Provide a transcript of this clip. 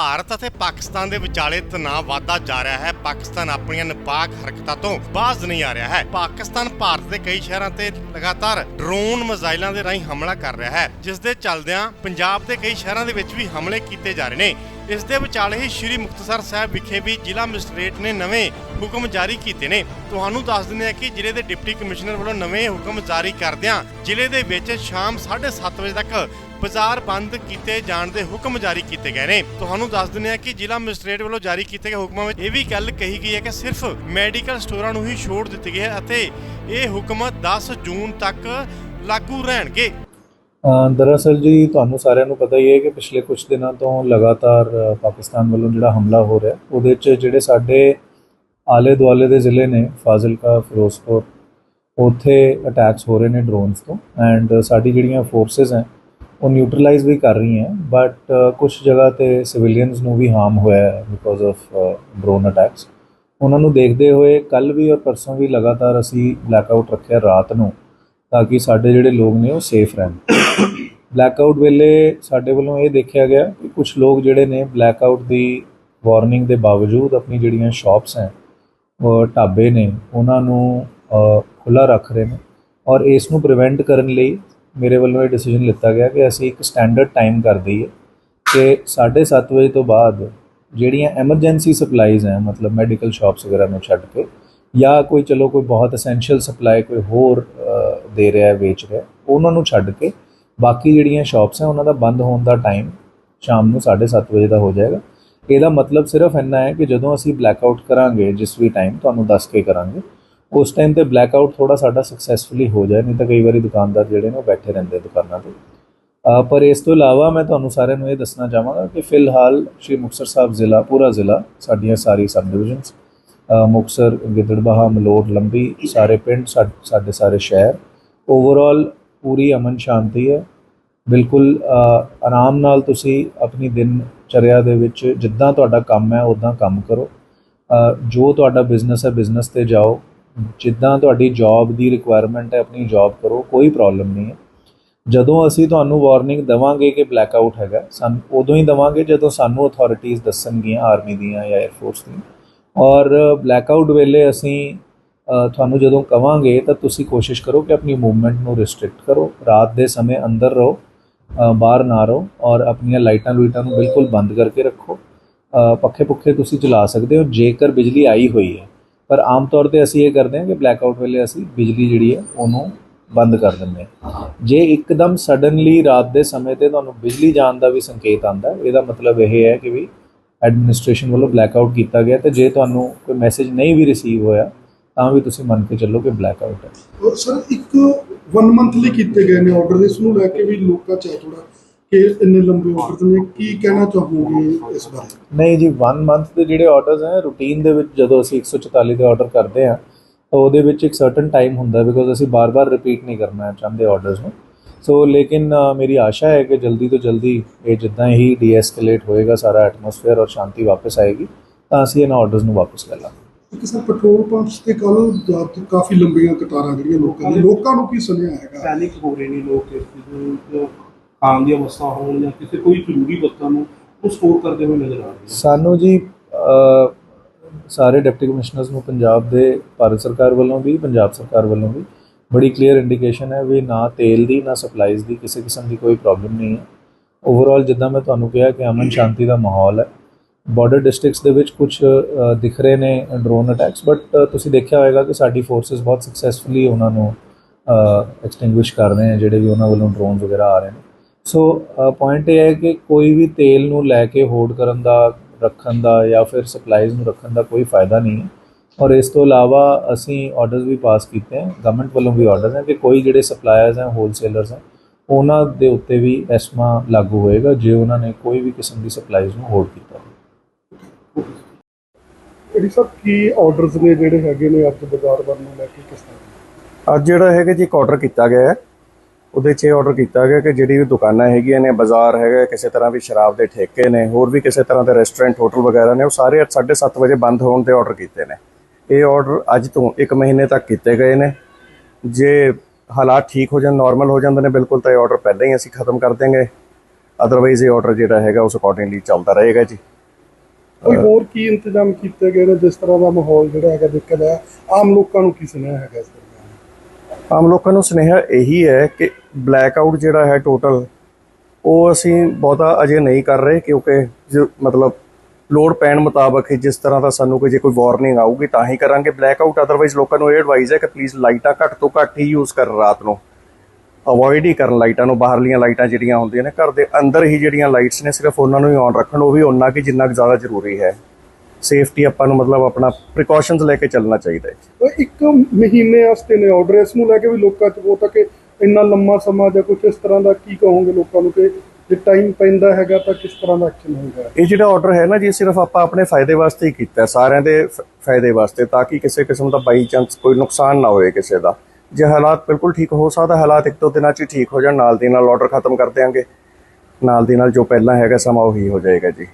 ਭਾਰਤ ਅਤੇ ਪਾਕਿਸਤਾਨ ਦੇ ਵਿਚਾਲੇ ਤਣਾਅ ਵਧਦਾ ਜਾ ਰਿਹਾ ਹੈ। ਪਾਕਿਸਤਾਨ ਆਪਣੀਆਂ ਨਿਪਾਕ ਹਰਕਤਾਂ ਤੋਂ ਬਾਜ਼ ਨਹੀਂ ਆ ਰਿਹਾ ਹੈ। ਪਾਕਿਸਤਾਨ ਭਾਰਤ ਦੇ ਕਈ ਸ਼ਹਿਰਾਂ ਤੇ ਲਗਾਤਾਰ ਡਰੋਨ ਮਿਜ਼ਾਈਲਾਂ ਦੇ ਰਾਹੀਂ ਹਮਲਾ ਕਰ ਰਿਹਾ ਹੈ ਜਿਸ ਦੇ ਚੱਲਦਿਆਂ ਪੰਜਾਬ ਦੇ ਕਈ ਸ਼ਹਿਰਾਂ ਦੇ ਵਿੱਚ ਵੀ ਹਮਲੇ ਕੀਤੇ ਜਾ ਰਹੇ ਨੇ। ਇਸ ਦੇ ਵਿਚਾਲੇ ਹੀ ਸ਼੍ਰੀ ਮੁਕਤਸਰ ਸਾਹਿਬ ਵਿਖੇ ਵੀ ਜ਼ਿਲ੍ਹਾ ਮੈਜਿਸਟ੍ਰੇਟ ਨੇ ਨਵੇਂ ਹੁਕਮ ਜਾਰੀ ਕੀਤੇ ਨੇ। ਤੁਹਾਨੂੰ ਦੱਸ ਦਿੰਦੇ ਹਾਂ ਕਿ ਜ਼ਿਲ੍ਹੇ ਦੇ ਡਿਪਟੀ ਕਮਿਸ਼ਨਰ ਵੱਲੋਂ ਨਵੇਂ ਹੁਕਮ ਜਾਰੀ ਕਰਦਿਆਂ ਜ਼ਿਲ੍ਹੇ ਦੇ ਵਿੱਚ ਸ਼ਾਮ 7:30 ਵਜੇ ਤੱਕ ਬਾਜ਼ਾਰ ਬੰਦ ਕੀਤੇ ਜਾਣ ਦੇ ਹੁਕਮ ਜਾਰੀ ਕੀਤੇ ਗਏ ਨੇ। ਤੁਹਾਨੂੰ ਦੱਸ ਦਿੰਦੇ ਹਾਂ ਕਿ ਜ਼ਿਲ੍ਹਾ ਮੈਜਿਸਟ੍ਰੇਟ ਵੱਲੋਂ ਜਾਰੀ ਕੀਤੇ ਗਏ ਹੁਕਮਾਂ ਵਿੱਚ ਇਹ ਵੀ ਗੱਲ ਕਹੀ ਗਈ ਹੈ ਕਿ ਸਿਰਫ ਮੈਡੀਕਲ ਸਟੋਰਾਂ ਨੂੰ ਹੀ ਛੋਟ ਦਿੱਤੀ ਗਈ ਹੈ ਅਤੇ ਇਹ ਹੁਕਮ 10 ਜੂਨ ਤੱਕ ਲਾਗੂ ਰਹਿਣਗੇ। ਅ, ਦਰਅਸਲ ਜੀ ਤੁਹਾਨੂੰ ਸਾਰਿਆਂ ਨੂੰ ਪਤਾ ਹੀ ਹੈ ਕਿ ਪਿਛਲੇ ਕੁਝ ਦਿਨਾਂ ਤੋਂ ਲਗਾਤਾਰ ਪਾਕਿਸਤਾਨ ਵੱਲੋਂ ਜਿਹੜਾ ਹਮਲਾ ਹੋ ਰਿਹਾ ਉਹਦੇ 'ਚ ਜਿਹੜੇ ਸਾਡੇ ਆਲੇ ਦੁਆਲੇ ਦੇ ਜ਼ਿਲ੍ਹੇ ਨੇ, ਫਾਜ਼ਿਲਕਾ, ਫਿਰੋਜ਼ਪੁਰ, ਉੱਥੇ ਅਟੈਕਸ ਹੋ ਰਹੇ ਨੇ ਡਰੋਨਸ ਤੋਂ ਐਂਡ ਸਾਡੀ ਜਿਹੜੀਆਂ ਫੋਰਸਸ ਹੈ, ਉਹ ਨਿਊਟਰਲਾਈਜ਼ ਵੀ ਕਰ ਰਹੀਆਂ ਬਟ ਕੁਝ ਜਗ੍ਹਾ ਤੇ ਸਿਵਿਲੀਅਨਸ ਨੂੰ ਵੀ ਹਾਰਮ ਹੋਇਆ ਹੈ ਬਿਕੋਜ਼ ਆਫ ਡਰੋਨ ਅਟੈਕਸ ਉਹਨਾਂ ਨੂੰ ਦੇਖਦੇ ਹੋਏ ਕੱਲ ਵੀ ਔਰ ਪਰਸੋਂ ਵੀ ਲਗਾਤਾਰ ਅਸੀਂ ਬਲੈਕਆਊਟ ਰੱਖਿਆ ਰਾਤ ਨੂੰ, ਤਾਂ ਕਿ ਸਾਡੇ ਜਿਹੜੇ ਲੋਕ ਨੇ ਉਹ ਸੇਫ ਰਹਿਣ। ਬਲੈਕਆਊਟ ਵੇਲੇ ਸਾਡੇ ਵੱਲੋਂ ਇਹ ਦੇਖਿਆ ਗਿਆ ਕਿ ਕੁਝ ਲੋਕ ਜਿਹੜੇ ਨੇ ਬਲੈਕਆਊਟ ਦੀ ਵਾਰਨਿੰਗ ਦੇ ਬਾਵਜੂਦ ਆਪਣੀ ਜਿਹੜੀਆਂ ਸ਼ਾਪਸ ਹੈ ਢਾਬੇ ਨੇ, ਉਹਨਾਂ ਨੂੰ ਖੁੱਲਾ ਰੱਖ ਰਹੇ ਨੇ। ਔਰ ਇਸ ਨੂੰ ਪ੍ਰੀਵੈਂਟ ਕਰਨ ਲਈ ਮੇਰੇ ਵੱਲੋਂ ਇਹ ਡਿਸੀਜਨ ਲਿੱਤਾ ਗਿਆ ਕਿ ਅਸੀਂ ਇੱਕ ਸਟੈਂਡਰਡ ਟਾਈਮ ਕਰ ਦਈਏ ਕਿ 7:30 ਵਜੇ ਤੋਂ ਬਾਅਦ ਜਿਹੜੀਆਂ ਐਮਰਜੈਂਸੀ ਸਪਲਾਈਜ਼ ਹੈ, ਮਤਲਬ ਮੈਡੀਕਲ ਸ਼ਾਪਸ ਵਗੈਰਾ ਨੂੰ ਛੱਡ ਕੇ, ਜਾਂ ਕੋਈ ਚਲੋ ਕੋਈ ਬਹੁਤ ਐਸੈਂਸ਼ੀਅਲ ਸਪਲਾਈ ਕੋਈ ਹੋਰ ਦੇ ਰਿਹਾ ਹੈ, ਵੇਚ ਰਿਹਾ ਉਹਨਾਂ ਨੂੰ ਛੱਡ ਕੇ ਬਾਕੀ ਜਿਹੜੀਆਂ ਸ਼ਾਪਸ ਹੈ, ਉਹਨਾਂ ਦਾ ਬੰਦ ਹੋਣ ਦਾ ਟਾਈਮ ਸ਼ਾਮ ਨੂੰ 7:30 ਵਜੇ ਦਾ ਹੋ ਜਾਏਗਾ। ਇਹਦਾ ਮਤਲਬ ਸਿਰਫ ਇੰਨਾ ਹੈ ਕਿ ਜਦੋਂ ਅਸੀਂ ਬਲੈਕ ਆਊਟ ਕਰਾਂਗੇ ਜਿਸ ਵੀ ਟਾਈਮ ਤੁਹਾਨੂੰ ਦੱਸ ਕੇ ਕਰਾਂਗੇ, ਉਸ ਟਾਈਮ ਤੇ ਬਲੈਕ ਆਊਟ ਥੋੜਾ ਸਾਡਾ ਸਕਸੈਸਫੁਲੀ ਹੋ ਜਾਏ, ਨਹੀਂ ਤਾਂ ਕਈ ਵਾਰੀ ਦੁਕਾਨਦਾਰ ਜਿਹੜੇ ਨੇ ਉਹ ਬੈਠੇ ਰਹਿੰਦੇ ਦੁਕਾਨਾਂ ਤੇ। ਪਰ ਇਸ ਤੋਂ ਇਲਾਵਾ ਮੈਂ ਤੁਹਾਨੂੰ ਸਾਰਿਆਂ ਨੂੰ ਇਹ ਦੱਸਣਾ ਚਾਹਾਂਗਾ ਕਿ ਫਿਲਹਾਲ ਸ਼੍ਰੀ ਮੁਕਤਸਰ ਸਾਹਿਬ ਜ਼ਿਲ੍ਹਾ, ਪੂਰਾ ਜ਼ਿਲ੍ਹਾ, ਸਾਡੀਆਂ ਸਾਰੀ ਸਬ ਡਿਵੀਜ਼ਨਸ ਮੁਕਤਸਰ, ਗਿੱਦੜਬਾਹਾ, ਮਲੋਟ, ਲੰਬੀ, ਸਾਰੇ ਪਿੰਡ, ਸਾ- ਸਾਡੇ ਸਾਰੇ ਸ਼ਹਿਰ ਓਵਰਆਲ ਪੂਰੀ ਅਮਨ ਸ਼ਾਂਤੀ ਹੈ। ਬਿਲਕੁਲ ਆਰਾਮ ਨਾਲ ਤੁਸੀਂ ਆਪਣੀ ਦਿਨ ਚਰਿਆ ਦੇ ਵਿੱਚ ਜਿੱਦਾਂ ਤੁਹਾਡਾ ਕੰਮ ਹੈ ਉਦਾਂ ਕੰਮ ਕਰੋ। ਜੋ ਤੁਹਾਡਾ ਬਿਜ਼ਨਸ ਹੈ ਬਿਜ਼ਨਸ ਤੇ ਜਾਓ। ਜਿੱਦਾਂ ਤੁਹਾਡੀ ਜੌਬ ਦੀ ਰਿਕੁਆਇਰਮੈਂਟ ਹੈ, ਆਪਣੀ ਜੌਬ ਕਰੋ, ਕੋਈ ਪ੍ਰੋਬਲਮ ਨਹੀਂ ਹੈ। ਜਦੋਂ ਅਸੀਂ ਤੁਹਾਨੂੰ ਵਾਰਨਿੰਗ ਦਵਾਂਗੇ ਕਿ ਬਲੈਕ ਆਊਟ ਹੈਗਾ, ਸਾਨੂੰ ਉਦੋਂ ਹੀ ਦਵਾਂਗੇ ਜਦੋਂ ਸਾਨੂੰ ਅਥਾਰਟੀਆਂ ਦੱਸਣਗੀਆਂ ਆਰਮੀ ਦੀਆਂ ਜਾਂ 에ਅਰ ਫੋਰਸ ਦੀਆਂ। ਔਰ ਬਲੈਕ ਆਊਟ ਵੇਲੇ ਅਸੀਂ ਤੁਹਾਨੂੰ ਜਦੋਂ ਕਵਾਂਗੇ ਤਾਂ ਤੁਸੀਂ ਕੋਸ਼ਿਸ਼ ਕਰੋ ਕਿ ਆਪਣੀ ਮੂਵਮੈਂਟ ਨੂੰ ਰਿਸਟ੍ਰਿਕਟ ਕਰੋ। ਰਾਤ ਦੇ ਸਮੇਂ ਅੰਦਰ ਰਹੋ। ਬਾਹਰ ਨਾ ਰਹੋ ਔਰ ਆਪਣੀਆਂ ਲਾਈਟਾਂ ਲੂਈਟਾਂ ਨੂੰ ਬਿਲਕੁਲ ਬੰਦ ਕਰਕੇ ਰੱਖੋ। ਪੱਖੇ ਪੁੱਖੇ ਤੁਸੀਂ ਚਲਾ ਸਕਦੇ ਹੋ, ਜੇਕਰ ਬਿਜਲੀ ਆਈ ਹੋਈ ਹੈ। ਪਰ ਆਮ ਤੌਰ ਤੇ ਅਸੀਂ ਇਹ ਕਰਦੇ ਹਾਂ ਕਿ ਬਲੈਕ ਆਊਟ ਵੇਲੇ ਅਸੀਂ ਬਿਜਲੀ ਜਿਹੜੀ ਹੈ, ਉਹਨੂੰ ਬੰਦ ਕਰ ਦਿੰਦੇ ਹਾਂ। ਜੇ ਇੱਕਦਮ ਸਡਨਲੀ ਰਾਤ ਦੇ ਸਮੇਂ ਤੇ ਤੁਹਾਨੂੰ ਬਿਜਲੀ ਜਾਣ ਦਾ ਵੀ ਸੰਕੇਤ ਆਂਦਾ ਇਹਦਾ ਮਤਲਬ ਇਹ ਹੈ ਕਿ ਵੀ ਐਡਮਿਨਿਸਟ੍ਰੇਸ਼ਨ ਵੱਲੋਂ ਬਲੈਕ ਆਊਟ ਕੀਤਾ ਗਿਆ ਤੇ ਜੇ ਤੁਹਾਨੂੰ ਕੋਈ ਮੈਸੇਜ ਨਹੀਂ ਵੀ ਰਿਸੀਵ ਹੋਇਆ ਤਾਂ ਵੀ ਤੁਸੀਂ ਮੰਨ ਕੇ ਚੱਲੋ ਕਿ ਬਲੈਕਆਊਟ ਹੈ। ਔਰ ਸਰ ਇੱਕ 1 ਮੰਥ ਲਈ ਕੀਤੇ ਗਏ ਨੇ ਆਰਡਰ ਇਸ ਨੂੰ ਲੈ ਕੇ ਵੀ ਲੋਕਾਂ ਚ ਹੈ ਥੋੜਾ ਕਿ ਇੰਨੇ ਲੰਬੇ ਆਰਡਰ ਨੇ ਕੀ ਕਹਿਣਾ ਚਾਹੋਗੇ ਇਸ ਬਾਰੇ? ਨਹੀਂ ਜੀ 1 ਮੰਥ ਦੇ ਜਿਹੜੇ ਆਰਡਰਸ ਹੈ ਰੂਟੀਨ ਦੇ ਵਿੱਚ ਜਦੋਂ ਅਸੀਂ 144 ਦੇ ਆਰਡਰ ਕਰਦੇ ਹਾਂ ਤਾਂ ਉਹਦੇ ਵਿੱਚ ਇੱਕ ਸਰਟਨ ਟਾਈਮ ਹੁੰਦਾ ਬਿਕੋਜ਼ ਅਸੀਂ ਬਾਰ-ਬਾਰ ਰਿਪੀਟ ਨਹੀਂ ਕਰਨਾ ਚਾਹੁੰਦੇ ਆਰਡਰਸ ਨੂੰ। ਸੋ ਲੇਕਿਨ ਮੇਰੀ ਆਸ਼ਾ ਹੈ ਕਿ ਜਲਦੀ ਤੋਂ ਜਲਦੀ ਇਹ ਜਿੱਦਾਂ ਹੀ ਡੀਐਸਕੇਲੇਟ ਹੋਏਗਾ ਸਾਰਾ ਐਟਮੋਸਫੇਅਰ ਔਰ ਸ਼ਾਂਤੀ ਵਾਪਸ ਆਏਗੀ ਤਾਂ ਅਸੀਂ ਇਹਨਾਂ ਆਰਡਰਸ ਨੂੰ ਵਾਪਸ ਲੈ ਲਾਂਗੇ। ਇੱਕ ਸਰ ਪੈਟਰੋਲ ਪੰਪਸ ਤੇ ਕੱਲ ਕਾਫੀ ਲੰਬੀਆਂ ਕਤਾਰਾਂ ਜਿਹੜੀਆਂ ਲੋਕਾਂ ਦੀ ਲੋਕਾਂ ਨੂੰ ਕੀ ਸੁਣਿਆ ਹੈਗਾ? ਪੈਨਿਕ ਹੋ ਰਹੇ ਨੇ ਲੋਕ ਇਸ ਨੂੰ ਖਾਣ ਦੀਆਂ ਵਸਤਾਂ ਹੋਣ ਜਾਂ ਕਿਸੇ ਕੋਈ ਜ਼ਰੂਰੀ ਵਸਤਾਂ ਨੂੰ ਉਹ ਸਟੋਰ ਕਰਦੇ ਹੋਏ ਨਜ਼ਰ ਆ ਰਹੇ ਨੇ। ਸਾਨੂੰ ਜੀ ਅ, ਸਾਰੇ ਡਿਪਟੀ ਕਮਿਸ਼ਨਰਸ ਨੂੰ ਪੰਜਾਬ ਦੇ ਭਾਰਤ ਸਰਕਾਰ ਵੱਲੋਂ ਵੀ ਪੰਜਾਬ ਸਰਕਾਰ ਵੱਲੋਂ ਵੀ ਬੜੀ ਕਲੀਅਰ ਇੰਡੀਕੇਸ਼ਨ ਹੈ ਵੀ ਨਾ ਤੇਲ ਦੀ ਨਾ ਸਪਲਾਈਜ਼ ਦੀ ਕਿਸੇ ਕਿਸਮ ਦੀ ਕੋਈ ਪ੍ਰੋਬਲਮ ਨਹੀਂ ਹੈ। ਓਵਰਆਲ ਜਿੱਦਾਂ ਮੈਂ ਤੁਹਾਨੂੰ ਕਿਹਾ ਕਿ ਅਮਨ ਸ਼ਾਂਤੀ ਦਾ ਮਾਹੌਲ ਹੈ। ਬਾਰਡਰ ਡਿਸਟ੍ਰਿਕਟਸ ਦੇ ਵਿੱਚ ਕੁਝ ਦਿਖ ਰਹੇ ਨੇ ਡਰੋਨ ਅਟੈਕਸ ਬਟ ਤੁਸੀਂ ਦੇਖਿਆ ਹੋਵੇਗਾ ਕਿ ਸਾਡੀ ਫੋਰਸਸ ਬਹੁਤ ਸਕਸੈਸਫੁਲੀ ਉਹਨਾਂ ਨੂੰ ਐਕਸਟਿੰਗੁਇਸ਼ ਕਰ ਰਹੇ ਨੇ, ਜਿਹੜੇ ਵੀ ਉਹਨਾਂ ਵੱਲੋਂ ਡਰੋਨ ਵਗੈਰਾ ਆ ਰਹੇ ਨੇ। ਸੋ ਪੁਆਇੰਟ ਇਹ ਹੈ ਕਿ ਕੋਈ ਵੀ ਤੇਲ ਨੂੰ ਲੈ ਕੇ ਹੋਲਡ ਕਰਨ ਦਾ, ਰੱਖਣ ਦਾ ਜਾਂ ਫਿਰ ਸਪਲਾਈਜ਼ ਨੂੰ ਰੱਖਣ ਦਾ ਕੋਈ ਫਾਇਦਾ ਨਹੀਂ ਹੈ। ਔਰ ਇਸ ਤੋਂ ਇਲਾਵਾ ਅਸੀਂ ਆਰਡਰਸ ਵੀ ਪਾਸ ਕੀਤੇ ਹਨ ਗਵਰਨਮੈਂਟ ਵੱਲੋਂ ਵੀ ਆਰਡਰਸ ਹੈ ਕਿ ਕੋਈ ਜਿਹੜੇ ਸਪਲਾਇਰਸ ਹੈ ਹੋਲਸੇਲਰਸ ਹੈ, ਉਹਨਾਂ ਦੇ ਉੱਤੇ ਵੀ ਐਸਮਾ ਲਾਗੂ ਹੋਏਗਾ, ਜੇ ਉਹਨਾਂ ਨੇ ਕੋਈ ਵੀ ਕਿਸਮ ਦੀ ਸਪਲਾਈਜ਼ ਨੂੰ ਹੋਲਡ ਕੀਤਾ ਜਿਹੜੀ ਸਰ ਕੀ ਆਰਡਰਸ ਨੇ ਜਿਹੜੇ ਹੈਗੇ ਨੇ ਅੱਜ ਬਾਜ਼ਾਰ ਵੱਲ ਨੂੰ ਲੈ ਕੇ ਕਿਸ ਤਰ੍ਹਾਂ? ਅੱਜ ਜਿਹੜਾ ਹੈਗਾ ਜੀ ਇੱਕ ਆਰਡਰ ਕੀਤਾ ਗਿਆ ਹੈ। ਉਹਦੇ 'ਚ ਇਹ ਆਰਡਰ ਕੀਤਾ ਗਿਆ ਕਿ ਜਿਹੜੀ ਵੀ ਦੁਕਾਨਾਂ ਹੈਗੀਆਂ ਨੇ, ਬਾਜ਼ਾਰ ਹੈਗਾ, ਕਿਸੇ ਤਰ੍ਹਾਂ ਵੀ ਸ਼ਰਾਬ ਦੇ ਠੇਕੇ ਨੇ, ਹੋਰ ਵੀ ਕਿਸੇ ਤਰ੍ਹਾਂ ਦੇ ਰੈਸਟੋਰੈਂਟ ਹੋਟਲ ਵਗੈਰਾ ਨੇ, ਉਹ ਸਾਰੇ 7:30 ਵਜੇ ਬੰਦ ਹੋਣ ਦੇ ਆਰਡਰ ਕੀਤੇ ਨੇ। ਇਹ ਆਰਡਰ ਅੱਜ ਤੋਂ 1 ਮਹੀਨੇ ਤੱਕ ਕੀਤੇ ਗਏ ਨੇ। ਜੇ ਹਾਲਾਤ ਠੀਕ ਹੋ ਜਾਣ ਨਾਰਮਲ ਹੋ ਜਾਂਦੇ ਨੇ, ਬਿਲਕੁਲ ਤਾਂ ਇਹ ਆਰਡਰ ਪਹਿਲਾਂ ਹੀ ਅਸੀਂ ਖਤਮ ਕਰ ਦੇਂਗੇ ਅਦਰਵਾਈਜ਼ ਇਹ ਆਰਡਰ ਜਿਹੜਾ ਹੈਗਾ, ਉਸ ਅਕੋਰਡਿੰਗਲੀ ਚੱਲਦਾ ਰਹੇਗਾ ਜੀ। ਕੋਈ ਹੋਰ ਕੀ ਇੰਤਜ਼ਾਮ ਕੀਤੇ ਗਏ ਨੇ ਜਿਸ ਤਰ੍ਹਾਂ ਦਾ ਮਾਹੌਲ ਜਿਹੜਾ ਹੈਗਾ ਦੇਖਿਆ ਜਾਏ ਆਮ ਲੋਕਾਂ ਨੂੰ ਕੀ ਸੁਣਿਆ ਹੈਗਾ ਇਸ ਦਰਮਿਆਨ? ਆਮ ਲੋਕਾਂ ਨੂੰ ਸੁਨੇਹਾ ਇਹੀ ਹੈ ਕਿ ਬਲੈਕ ਆਊਟ ਜਿਹੜਾ ਹੈ ਟੋਟਲ ਉਹ ਅਸੀਂ ਬਹੁਤਾ ਅਜੇ ਨਹੀਂ ਕਰ ਰਹੇ ਕਿਉਂਕਿ ਜੋ ਮਤਲਬ ਲੋਡ ਪੈਣ ਮੁਤਾਬਕ ਜਿਸ ਤਰ੍ਹਾਂ ਦਾ ਸਾਨੂੰ ਕੋਈ ਜੇ ਕੋਈ ਵਾਰਨਿੰਗ ਆਊਗੀ ਤਾਂ ਹੀ ਕਰਾਂਗੇ। ਬਲੈਕ ਆਊਟ ਅਦਰਵਾਈਜ਼ ਲੋਕਾਂ ਨੂੰ ਇਹ ਐਡਵਾਈਸ ਹੈ ਕਿ ਪਲੀਜ਼ ਲਾਈਟਾਂ ਘੱਟ ਤੋਂ ਘੱਟ ਹੀ ਯੂਜ਼ ਕਰਨ ਰਾਤ ਨੂੰ। ਅਵੋਇਡ ਹੀ ਕਰਨ ਲਾਈਟਾਂ ਨੂੰ ਬਾਹਰਲੀਆਂ ਲਾਈਟਾਂ ਜਿਹੜੀਆਂ ਹੁੰਦੀਆਂ ਨੇ ਘਰ ਦੇ ਅੰਦਰ ਹੀ ਜਿਹੜੀਆਂ ਲਾਈਟਸ ਨੇ ਸਿਰਫ ਉਹਨਾਂ ਨੂੰ ਹੀ ਔਨ ਰੱਖਣ ਉਹ ਵੀ ਉਹਨਾਂ ਕਿ ਜਿੰਨਾ ਜ਼ਿਆਦਾ ਜ਼ਰੂਰੀ ਹੈ। ਸੇਫਟੀ ਆਪਾਂ ਨੂੰ ਮਤਲਬ ਆਪਣਾ ਪ੍ਰੀਕਾਸ਼ਨਸ ਲੈ ਕੇ ਚੱਲਣਾ ਚਾਹੀਦਾ ਹੈ। ਉਹ ਇੱਕ ਮਹੀਨੇ ਵਾਸਤੇ ਨੇ ਆਰਡਰ ਇਸ ਨੂੰ ਲੈ ਕੇ ਵੀ ਲੋਕਾਂ 'ਚ ਉਹ ਤਾਂ ਕਿ ਇੰਨਾ ਲੰਮਾ ਸਮਾਂ ਜਾਂ ਕੁਝ ਇਸ ਤਰ੍ਹਾਂ ਦਾ ਕੀ ਕਹੋਗੇ ਲੋਕਾਂ ਨੂੰ ਕਿ ਜੇ ਟਾਈਮ ਪੈਂਦਾ ਹੈਗਾ ਤਾਂ ਕਿਸ ਤਰ੍ਹਾਂ ਦਾ ਐਕਸ਼ਨ ਹੋਏਗਾ? ਇਹ ਜਿਹੜਾ ਆਰਡਰ ਹੈ ਨਾ ਜੀ ਸਿਰਫ ਆਪਾਂ ਆਪਣੇ ਫਾਇਦੇ ਵਾਸਤੇ ਹੀ ਕੀਤਾ ਸਾਰਿਆਂ ਦੇ ਫਾਇਦੇ ਵਾਸਤੇ ਤਾਂ ਕਿ ਕਿਸੇ ਕਿਸਮ ਦਾ ਬਾਈ ਚਾਂਸ ਕੋਈ ਨੁਕਸਾਨ ਨਾ ਹੋਏ ਕਿਸੇ ਦਾ। ਜੇ ਹਾਲਾਤ ਬਿਲਕੁਲ ਠੀਕ ਹੋ ਸਕਦਾ, ਹਾਲਾਤ ਇੱਕ ਦੋ ਦਿਨਾਂ 'ਚ ਹੀ ਠੀਕ ਹੋ ਜਾਣ, ਨਾਲ ਦੀ ਨਾਲ ਆਰਡਰ ਖਤਮ ਕਰ ਦਿਆਂਗੇ। ਨਾਲ ਦੀ ਨਾਲ ਜੋ ਪਹਿਲਾਂ ਹੈਗਾ ਸਮਾਂ ਉਹੀ ਹੋ ਜਾਏਗਾ ਜੀ।